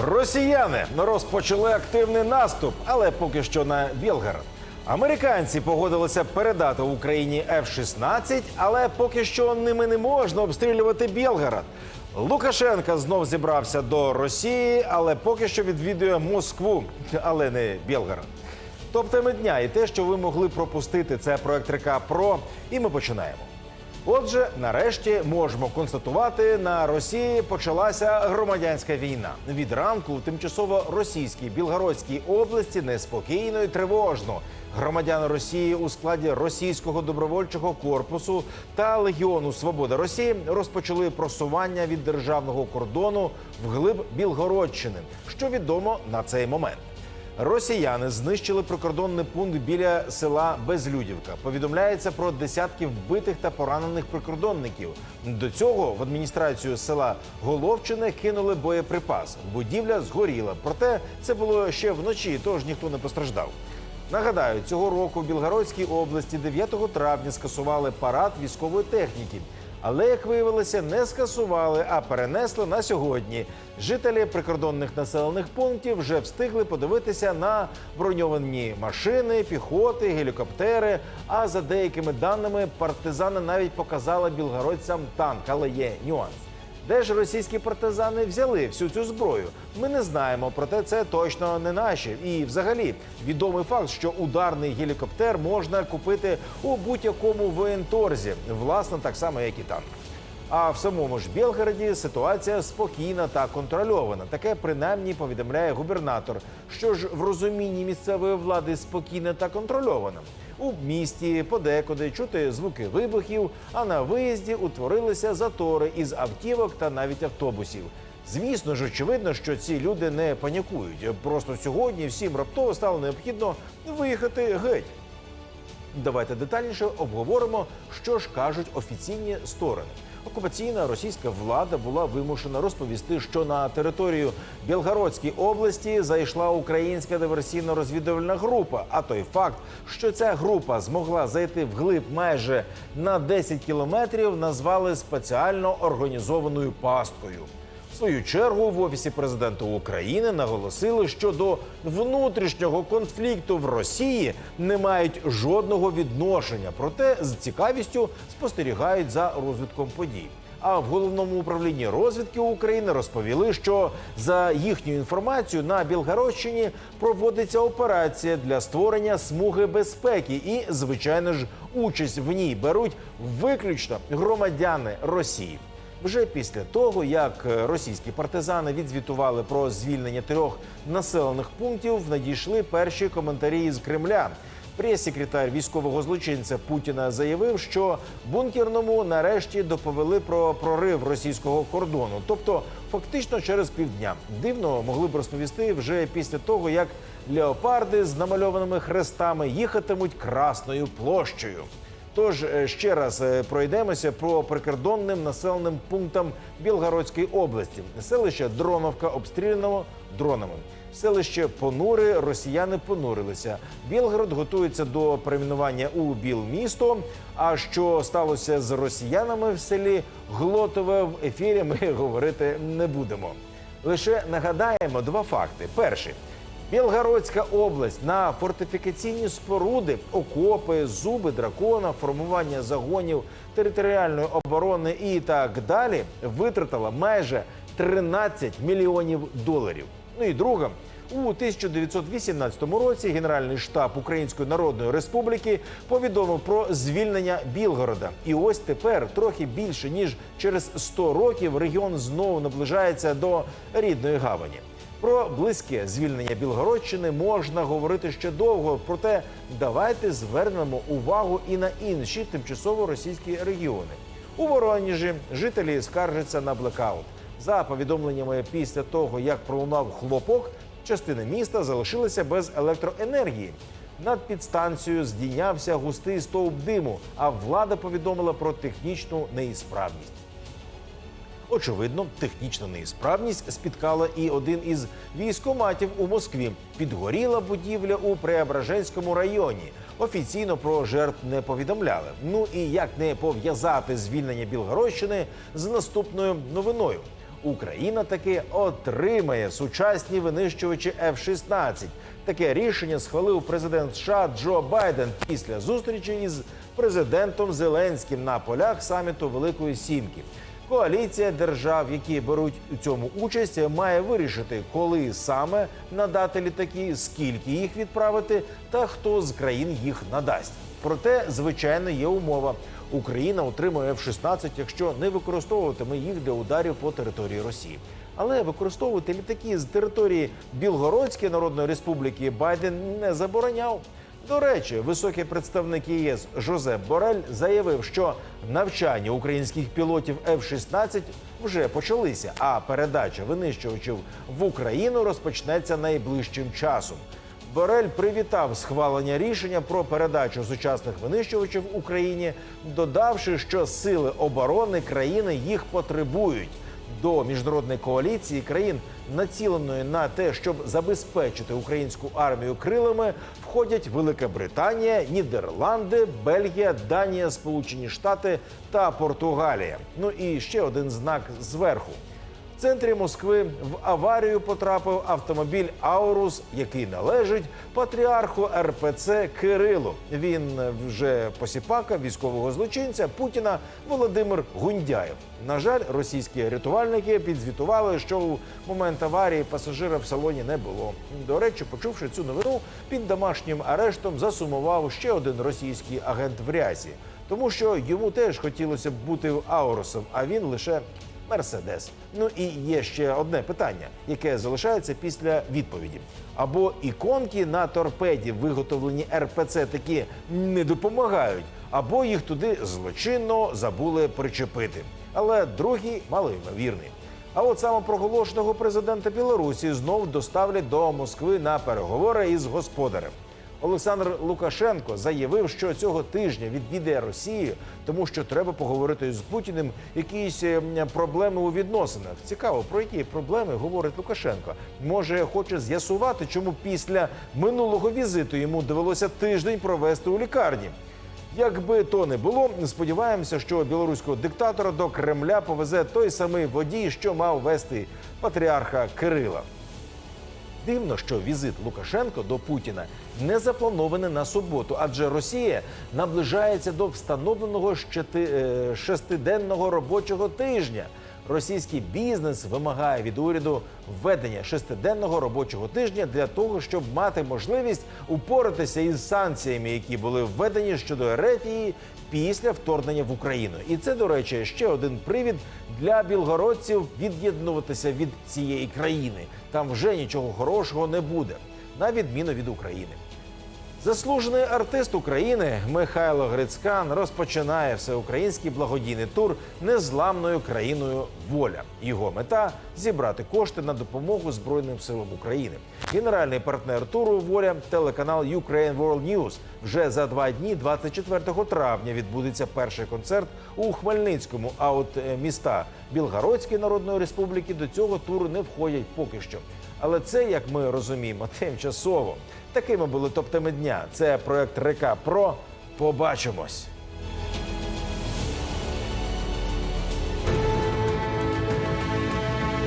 Росіяни розпочали активний наступ, але поки що на Білгород. Американці погодилися передати Україні F-16, але поки що ними не можна обстрілювати Білгород. Лукашенка знов зібрався до Росії, але поки що відвідує Москву, але не Білгород. Топ-теми дня і те, що ви могли пропустити, це проект Река Про. І ми починаємо. Отже, нарешті можемо констатувати, на Росії почалася громадянська війна. Від ранку в тимчасово російській Білгородській області неспокійно і тривожно. Громадяни Росії у складі російського добровольчого корпусу та Легіону Свобода Росії розпочали просування від державного кордону вглиб Білгородщини, що відомо на цей момент. Росіяни знищили прикордонний пункт біля села Безлюдівка. Повідомляється про десятки вбитих та поранених прикордонників. До цього в адміністрацію села Головчине кинули боєприпас. Будівля згоріла. Проте це було ще вночі, тож ніхто не постраждав. Нагадаю, цього року в Білгородській області 9 травня скасували парад військової техніки. Але, як виявилося, не скасували, а перенесли на сьогодні. Жителі прикордонних населених пунктів вже встигли подивитися на броньовані машини, піхоти, гелікоптери. А за деякими даними, партизани навіть показали білгородцям танк, але є нюанс. Де ж російські партизани взяли всю цю зброю? Ми не знаємо, проте це точно не наші. І взагалі відомий факт, що ударний гелікоптер можна купити у будь-якому воєнторзі, власне, так само, як і танк. А в самому ж Білгороді ситуація спокійна та контрольована. Таке принаймні повідомляє губернатор. Що ж в розумінні місцевої влади спокійна та контрольована. У місті подекуди чути звуки вибухів, а на виїзді утворилися затори із автівок та навіть автобусів. Звісно ж, очевидно, що ці люди не панікують. Просто сьогодні всім раптово стало необхідно виїхати геть. Давайте детальніше обговоримо, що ж кажуть офіційні сторони. Окупаційна російська влада була вимушена розповісти, що на територію Білгородської області зайшла українська диверсійно-розвідувальна група. А той факт, що ця група змогла зайти вглиб майже на 10 кілометрів, назвали спеціально організованою пасткою. Свою чергу в офісі президента України наголосили, що до внутрішнього конфлікту в Росії не мають жодного відношення, проте з цікавістю спостерігають за розвитком подій. А в головному управлінні розвідки України розповіли, що за їхньою інформацією на Білгородщині проводиться операція для створення смуги безпеки, і звичайно ж участь в ній беруть виключно громадяни Росії. Вже після того, як російські партизани відзвітували про звільнення трьох населених пунктів, надійшли перші коментарі з Кремля. Прес-секретар військового злочинця Путіна заявив, що бункерному нарешті доповіли про прорив російського кордону, тобто фактично через півдня. Дивно могли б розповісти вже після того, як леопарди з намальованими хрестами їхатимуть красною площею. Тож е, ще раз е, пройдемося про прикордонним населеним пунктам Білгородської області. Селище Дроновка обстріляно дронами. Селище Понури росіяни понурилися. Білгород готується до перейменування у Білмісто. А що сталося з росіянами в селі Глотове в ефірі? Ми говорити не будемо. Лише нагадаємо два факти: перший. Білгородська область на фортифікаційні споруди, окопи, зуби дракона, формування загонів територіальної оборони і так далі витратила майже 13 мільйонів доларів. Ну і друга. У 1918 році Генеральний штаб Української Народної Республіки повідомив про звільнення Білгорода. І ось тепер, трохи більше ніж через 100 років, регіон знову наближається до рідної гавані. Про близьке звільнення Білгородщини можна говорити ще довго. Проте давайте звернемо увагу і на інші тимчасово російські регіони. У Воронежі жителі скаржаться на блекаут. За повідомленнями після того, як пролунав хлопок, частина міста залишилася без електроенергії. Над підстанцією здійнявся густий стовп диму, а влада повідомила про технічну неісправність. Очевидно, технічна неісправність спіткала і один із військоматів у Москві. Підгоріла будівля у Преображенському районі. Офіційно про жертв не повідомляли. Ну і як не пов'язати звільнення Білгородщини з наступною новиною. Україна таки отримає сучасні винищувачі F-16. Таке рішення схвалив президент США Джо Байден після зустрічі із президентом Зеленським на полях саміту Великої Сімки. Коаліція держав, які беруть у цьому участь, має вирішити, коли саме надати літаки, скільки їх відправити, та хто з країн їх надасть. Проте, звичайно, є умова. Україна отримує F-16, якщо не використовуватиме їх для ударів по території Росії. Але використовувати літаки з території Білгородської Народної Республіки Байден не забороняв. До речі, високий представник ЄС Жозеп Борель заявив, що навчання українських пілотів F-16 вже почалися, а передача винищувачів в Україну розпочнеться найближчим часом. Борель привітав схвалення рішення про передачу сучасних винищувачів Україні, додавши, що сили оборони країни їх потребують. До міжнародної коаліції країн, націленої на те, щоб забезпечити українську армію крилами, входять Велика Британія, Нідерланди, Бельгія, Данія, Сполучені Штати та Португалія. Ну і ще один знак зверху. В центрі Москви в аварію потрапив автомобіль Аурус, який належить патріарху РПЦ Кирилу. Він вже посіпака військового злочинця Путіна Володимир Гундяєв. На жаль, російські рятувальники підзвітували, що у момент аварії пасажира в салоні не було. До речі, почувши цю новину, під домашнім арештом засумував ще один російський агент в рясі, тому що йому теж хотілося б бути Аурусом, а він лише Мерседес. Ну і є ще одне питання, яке залишається після відповіді. Або іконки на торпеді, виготовлені РПЦ, такі не допомагають, або їх туди злочинно забули причепити. Але другий малоймовірний. А от самопроголошеного президента Білорусі знов доставлять до Москви на переговори із господарем. Олександр Лукашенко заявив, що цього тижня відвідає Росію, тому що треба поговорити з Путіним якісь е, проблеми у відносинах. Цікаво, про які проблеми говорить Лукашенко. Може, хоче з'ясувати, чому після минулого візиту йому довелося тиждень провести у лікарні. Якби то не було, сподіваємося, що білоруського диктатора до Кремля повезе той самий водій, що мав вести патріарха Кирила. Дивно, що візит Лукашенко до Путіна не запланований на суботу, адже Росія наближається до встановленого е, шестиденного робочого тижня. Російський бізнес вимагає від уряду введення шестиденного робочого тижня для того, щоб мати можливість упоратися із санкціями, які були введені щодо Ерефії після вторгнення в Україну. І це, до речі, ще один привід для білгородців від'єднуватися від цієї країни. Там вже нічого хорошого не буде, на відміну від України. Заслужений артист України Михайло Грицькан розпочинає всеукраїнський благодійний тур незламною країною воля. Його мета зібрати кошти на допомогу Збройним силам України. Генеральний партнер туру воля телеканал Ukraine World News. Вже за два дні, 24 травня, відбудеться перший концерт у Хмельницькому. А от е, міста Білгородської Народної Республіки до цього туру не входять поки що. Але це, як ми розуміємо, тимчасово. Такими були топтами дня. Це проект Река Про. Побачимось.